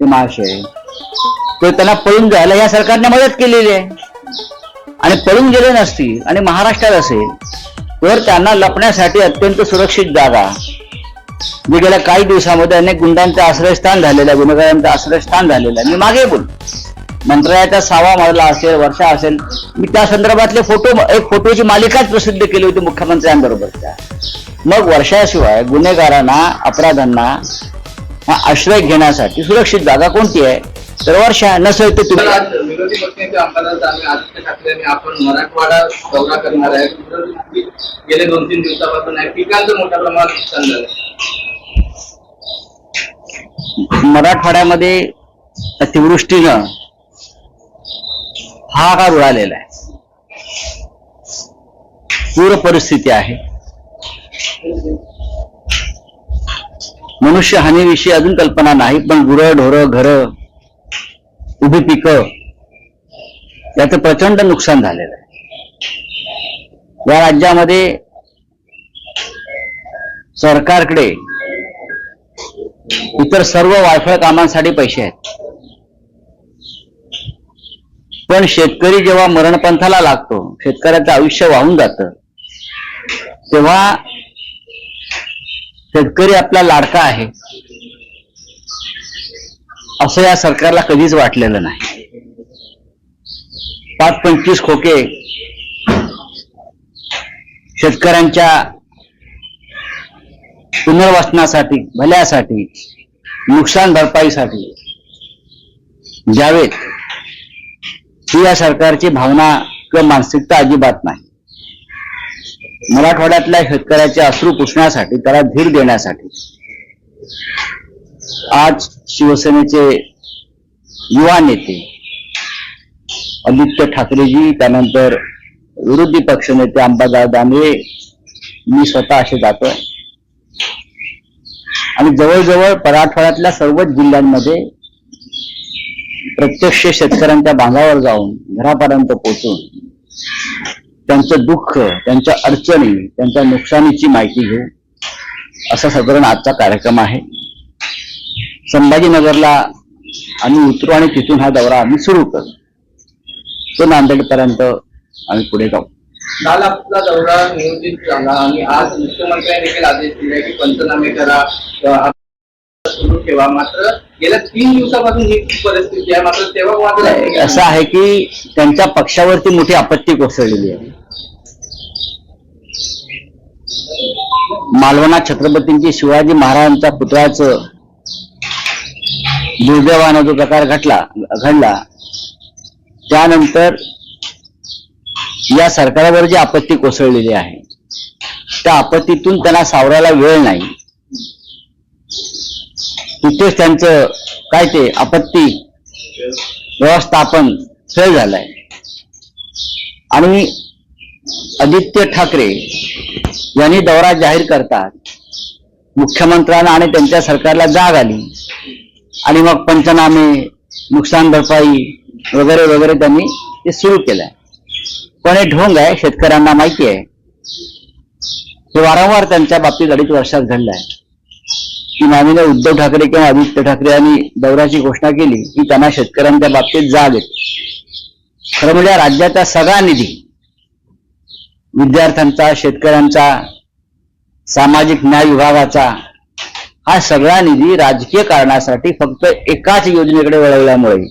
ते महाशय तर त्यांना पळून जायला या सरकारने मदत केलेली आहे. आणि पळून गेले नसतील आणि महाराष्ट्रात असेल तर त्यांना लपण्यासाठी अत्यंत सुरक्षित जागा. जे गेल्या काही दिवसामध्ये अनेक गुंडांचं आश्रयस्थान झालेलं आहे गुन्हेगारांचं आश्रयस्थान झालेलं आहे. मी मागे बोल मंत्रालयाचा सहावा मजला असेल वर्षा असेल मी त्या संदर्भातले फोटो एक फोटोची मालिकाच प्रसिद्ध केली होती मुख्यमंत्र्यांबरोबरच्या. मग वर्षाशिवाय गुन्हेगारांना अपराधांना आश्रय घेण्यासाठी. सुरक्षित जागा कोणती आहे? तर वर्षा नसेल तर तुम्ही आज विरोधी पक्षाचे आमदार आणि आदित्य ठाकरे यांनी आपण मराठवाडा दौरा करणार आहे. गेले दोन तीन दिवसापासून आहे. पिकांचं मोठ्या प्रमाणात नुकसान झालं. मराठवाड्यामध्ये अतिवृष्टीनं हाहाकार उडालेला आहे. पूर परिस्थिती आहे. मनुष्य हानीविषयी अजून कल्पना नाही पण गुरं ढोरं घरं उभी पिकं याचं प्रचंड नुकसान झालेलं आहे. या राज्यामध्ये सरकारकडे इतर सर्व वायफळ कामांसाठी पैसे आहेत. पण शेतकरी जेव्हा मरणपंथाला लागतो शेतकऱ्याचं आयुष्य वाहून जात तेव्हा शेतकरी आपला लाडका आहे. असं या सरकारला कधीच वाटलेलं नाही. पाच पंचवीस खोके शेतकऱ्यांच्या पुनर्वसनासाठी भल्यासाठी नुकसान भरपाईसाठी द्यावेत ही या सरकारची भावना किंवा मानसिकता अजिबात नाही. मराठवाड्यातल्या शेतकऱ्याचे अश्रू पुसण्यासाठी त्याला धीर देण्यासाठी. आज शिवसेनेचे युवा नेते आदित्य ठाकरेजी त्यानंतर विरोधी पक्षनेते अंबादास दानवे मी स्वतः असे जातोय. आणि जवळजवळ मराठवाड्यातल्या सर्वच जिल्ह्यांमध्ये प्रत्यक्ष शेतकऱ्यांच्या बांधावर जाऊन घरापर्यंत पोहोचून त्यांचं दुःख त्यांच्या अडचणी त्यांच्या नुकसानीची माहिती घेऊ. असा साधारण आजचा कार्यक्रम आहे. संभाजीनगरला आम्ही उतरू आणि तिथून हा दौरा आम्ही सुरू करू. तो नांदेडपर्यंत आम्ही पुढे जाऊ. काल आपला दौरा नियोजित झाला आणि आज मुख्यमंत्र्यांनी देखील आदेश दिले की पंचनामे करा. सुरू ठेवा. मात्र गेल्या तीन दिवसापासून ही परिस्थिती आहे. मात्र तेव्हा असं आहे की त्यांच्या पक्षावरती मोठी आपत्ती कोसळलेली आहे. मालवणा छत्रपतींची शिवाजी महाराजांच्या पुतळ्याचं दुर्दैवानं जो प्रकार घडला घडला त्यानंतर या सरकारवर जी आपत्ती कोसळलेली आहे त्या आपत्तीतून त्यांना सावरायला वेळ नाही. तिथेच त्यांचं काय ते आपत्ती व्यवस्थापन फेल झालंय. आणि आदित्य ठाकरे यांनी दौरा जाहीर करतात. मुख्यमंत्र्यांना आणि त्यांच्या सरकारला जाग आली. आणि मग पंचनामे नुकसान भरपाई वगैरे वगैरे त्यांनी ते सुरू केलंय. पण हे ढोंग आहे शेतकऱ्यांना माहिती आहे. हे वारंवार त्यांच्या बाबतीत अडीच वर्षात घडलंय. की माननीय उद्धव ठाकरे किंवा आदित्य ठाकरे यांनी दौऱ्याची घोषणा केली की त्यांना शेतकऱ्यांच्या बाबतीत जाग येते. खरं म्हणजे राज्याचा सगळा निधी विद्यार्थ्यांचा शेतकऱ्यांचा सामाजिक न्याय विभागाचा हा सगळा निधी राजकीय कारणासाठी फक्त एकाच योजनेकडे वळवल्यामुळे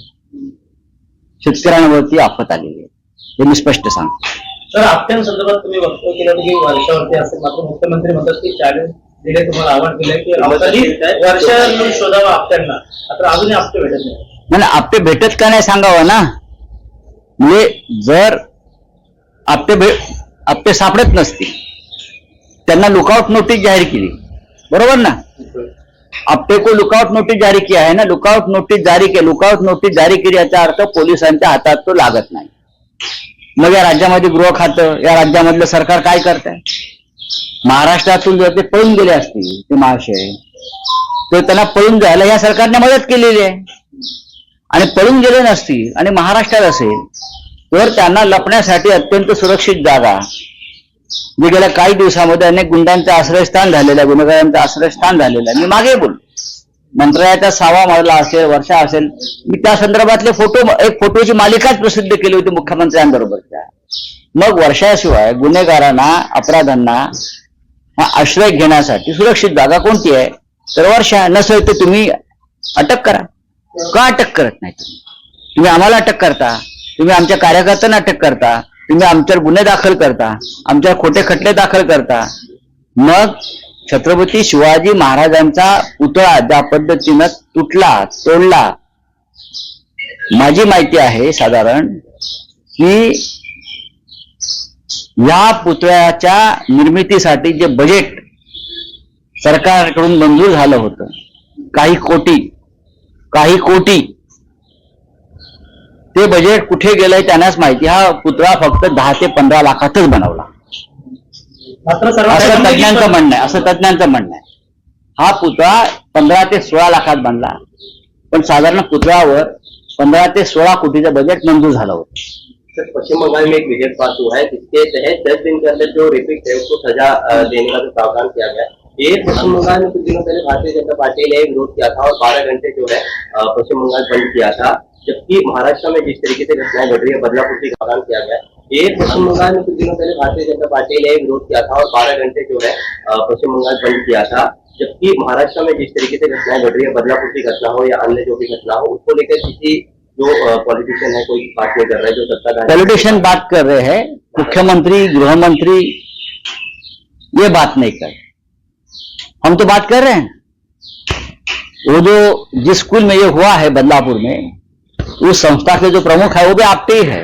शेतकऱ्यांवरती आफत आलेली आहे. हे मी स्पष्ट सांगतो. तर आपट्यांसंदर्भात तुम्ही वक्तव्य केलं की वर्षावरती असेल मात्र मुख्यमंत्री म्हणतात की चॅलेंज दिले तुम्हाला आव्हान दिलंय की वर्षा शोधावा आपट्यांना मात्र अजूनही आपटे भेटत नाही. नाही, आपटे भेटत का नाही सांगावं ना? म्हणजे जर आपटे भे आपटे सापडत नसतील. त्यांना लुकआउट नोटीस जाहीर केली. बरोबर ना? आपटे को लुकआउट नोटीस जारी किया है ना? लुकआउट नोटीस जारी के लुकआउट नोटीस जारी केली याचा अर्थ पोलिसांच्या हातात तो लागत नाही. मग या राज्यामध्ये गृह खातं या राज्यामधलं सरकार काय करत आहे महाराष्ट्रातून जर ते पळून गेले असतील ते महाशय तर त्यांना पळून जायला या सरकारने मदत केलेली आहे. आणि पळून गेले नसतील आणि महाराष्ट्रात असेल तर त्यांना लपण्यासाठी अत्यंत सुरक्षित जागा. जे गेल्या काही दिवसामध्ये अनेक गुंडांचं आश्रयस्थान झालेलं आहे गुन्हेगारांचं आश्रयस्थान झालेलं आहे. मी मागे बोल मंत्रालयाचा सहावा मजला असेल वर्षा असेल मी त्या संदर्भातले फोटो एक फोटोची मालिकाच प्रसिद्ध केली होती मुख्यमंत्र्यांबरोबरच्या. मग वर्षाशिवाय गुन्हेगारांना अपराधांना हा आश्रय घेण्यासाठी सुरक्षित जागा कोणती आहे? तर वर्षा नसेल तर तुम्ही अटक करा. का अटक करत नाही तुम्ही? तुम्ही आम्हाला अटक करता? तुम्ही आमच्या कार्यकर्त्यांना अटक करता. तुम्ही आमच्यावर गुन्हे दाखल करता. आमच्यावर खोटे खटले दाखल करता. मग छत्रपती शिवाजी महाराजांचा पुतळा ज्या पद्धतीनं तुटला तोडला. माझी माहिती आहे साधारण की या पुतळ्याच्या निर्मितीसाठी जे बजेट सरकारकडून मंजूर झालं होतं काही कोटी काही कोटी ते बजेट कुठे गेलंय त्यांनाच माहिती. हा पुतळा फक्त दहा ते पंधरा लाखातच बनवला. असं तज्ञांचं म्हणणं आहे. असं तज्ञांचं म्हणणं आहे. हा पुतळा पंधरा ते सोळा लाखात बनला. पण साधारण पुतळ्यावर पंधरा ते सोळा कोटीचं बजेट मंजूर झालं होतं. पश्चिम बंगाल में एक विधेयक पास हुआ है जिसके तहत दस दिन के अंदर जो रेपिक है उसको सजा देने का जो प्रावधान किया गया है। ये पश्चिम बंगाल में कुछ दिनों पहले भारतीय जनता पार्टी ने विरोध किया था और बारह घंटे जो है पश्चिम बंगाल बंद किया था। जबकि महाराष्ट्र में जिस तरीके से घटनाएँ घट रही है, बदलापुर की प्रावधान किया गया। ये पश्चिम बंगाल में कुछ दिनों पहले भारतीय जनता पार्टी ने विरोध किया था और बारह घंटे जो है पश्चिम बंगाल बंद किया था। जबकि महाराष्ट्र में जिस तरीके से घटनाएँ घट रही है, बदलापुर की घटना हो या अन्य जो भी घटना हो, उसको लेकर किसी जो पॉलिटिशियन है, कोई बात नहीं कर रहे जो सत्ताधारी पॉलिटिशियन बात कर रहे हैं, मुख्यमंत्री गृह मंत्री ये बात नहीं कर हम तो बात कर रहे हैं। वो जो जिस स्कूल में ये हुआ है, बदलापुर में उस संस्था के जो प्रमुख है, वो भी आपके ही है।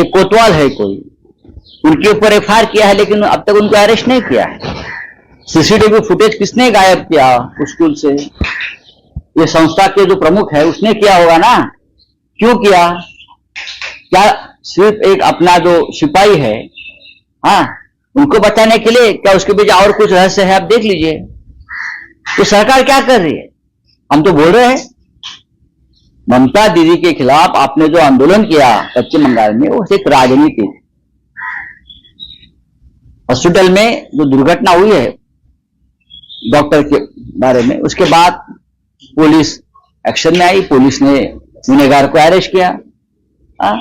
एक कोतवाल है कोई। उनके ऊपर एफ़ किया है, लेकिन अब तक उनको अरेस्ट नहीं किया है। सीसीटीवी फुटेज किसने गायब किया स्कूल से? ये संस्था के जो प्रमुख है, उसने किया होगा ना? क्यों किया? क्या सिर्फ़ एक अपना जो सिपाही है हाँ उनको बचाने के लिए क्या उसके पीछे और कुछ रहस्य है, आप देख लीजिए। तो सरकार क्या कर रही है? हम तो बोल रहे हैं ममता दीदी के खिलाफ आपने जो आंदोलन किया पश्चिम बंगाल में, वो सिर्फ़ राजनीति हॉस्पिटल में जो दुर्घटना हुई है डॉक्टर के बारे में, उसके बाद पुलिस एक्शन में आई, पुलिस ने गुनेगार को अरेस्ट किया हाँ?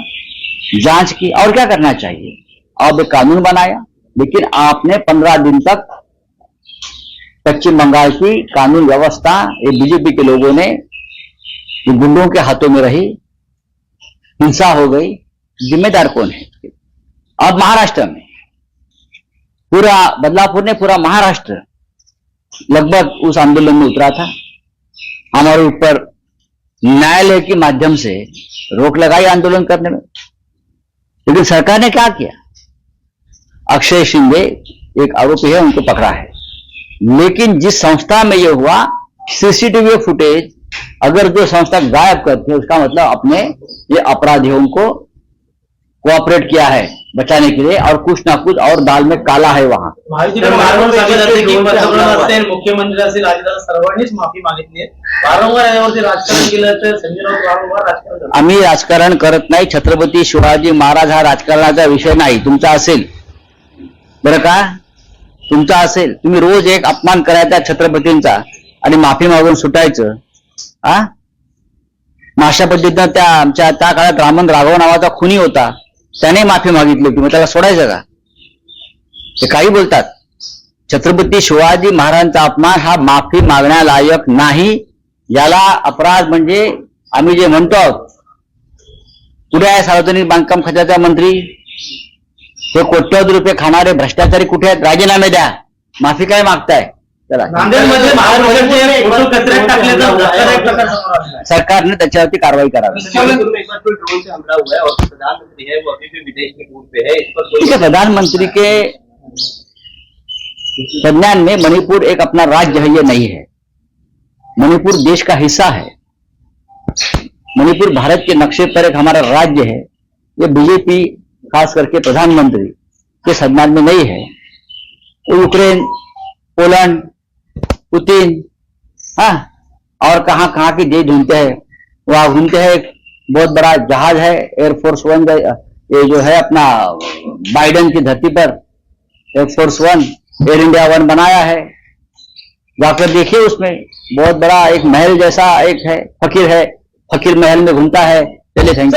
जाँच की, और क्या करना चाहिए अब कानून बनाया, लेकिन आपने पंद्रह दिन तक पश्चिम बंगाल की कानून व्यवस्था, ये बीजेपी के लोगों ने ये गुंडों के हाथों में रही, हिंसा हो गई, जिम्मेदार कौन है? अब महाराष्ट्र में, पूरा बदलापुर ने पूरा महाराष्ट्र लगभग उस आंदोलन में उतरा था। हमारे ऊपर न्यायालय के माध्यम से रोक लगाई आंदोलन करने में। लेकिन सरकार ने क्या किया? अक्षय शिंदे एक आरोपी है, उनको पकड़ा है। लेकिन जिस संस्था में यह हुआ, सीसीटीवी फुटेज अगर जो संस्था गायब करती है उसका मतलब अपने ये अपराधियों को कोऑपरेट किया है बचाने के लिए और कुछ ना कुछ और दाल में काला है वहां। मुख्यमंत्री असेल अजितदादा सर्वांनीच माफी मागितली आहे वारंवार यावरती राजकारण केलं तर संजय राऊत वारंवार राजकारण करतात. आम्ही राजकारण करत नाही छत्रपती शिवाजी महाराज हा राजकारणाचा विषय नाही तुमचा असेल। बरं का? तुमचा असेल। तुम्ही रोज एक अपमान करायचा छत्रपतींचा आणि माफी मागून सुटायचं। आ? मग अशा पद्धतीनं त्या आमच्या त्या काळात रामन राघव नावाचा खुनी होता. त्याने माफी मागितली होती. मग त्याला सोडायचं का? ते काही बोलतात. छत्रपती शिवाजी महाराजांचा अपमान हा माफी मागण्यालायक नाही. याला अपराध म्हणजे आम्ही जे म्हणतो आहोत. कुठे आहे सार्वजनिक बांधकाम खात्याचा मंत्री? हे कोट्यवधी रुपये खाणारे भ्रष्टाचारी कुठे आहेत? राजीनामे द्या. माफी काय मागताय? नांदेडमध्ये महाराष्ट्राचे फ़ोटो कचऱ्यात टाकल्याचा धक्कादायक प्रकार समोर आलेला आहे. सरकारने त्याच्यावरती कारवाई करावी. में एक बार फिर ड्रोन से हमला हुआ है और जो प्रधानमंत्री है वो अभी भी विदेश टूर पे है इस पर ठीक है प्रधानमंत्री के संज्ञान में मणिपुर एक अपना राज्य है ये नहीं है। मणिपुर देश का हिस्सा है। मणिपुर भारत के नक्शे पर एक हमारा राज्य है। ये बीजेपी खास करके प्रधानमंत्री के संज्ञान में नहीं है। तो यूक्रेन पोलैंड पुतिन। हाँ और कहाँ कहाँ की देश ढूंढते हैं? वहाँ घूमते हैं बहुत बड़ा जहाज़ है एयरफोर्स वन ये जो है अपना बाइडन की धरती पर Air Force One Air India One बनाया है। जाकर देखिए उसमें बहुत बड़ा एक महल जैसा एक है, फकीर है, फकीर महल में घूमता है चलिए थैंक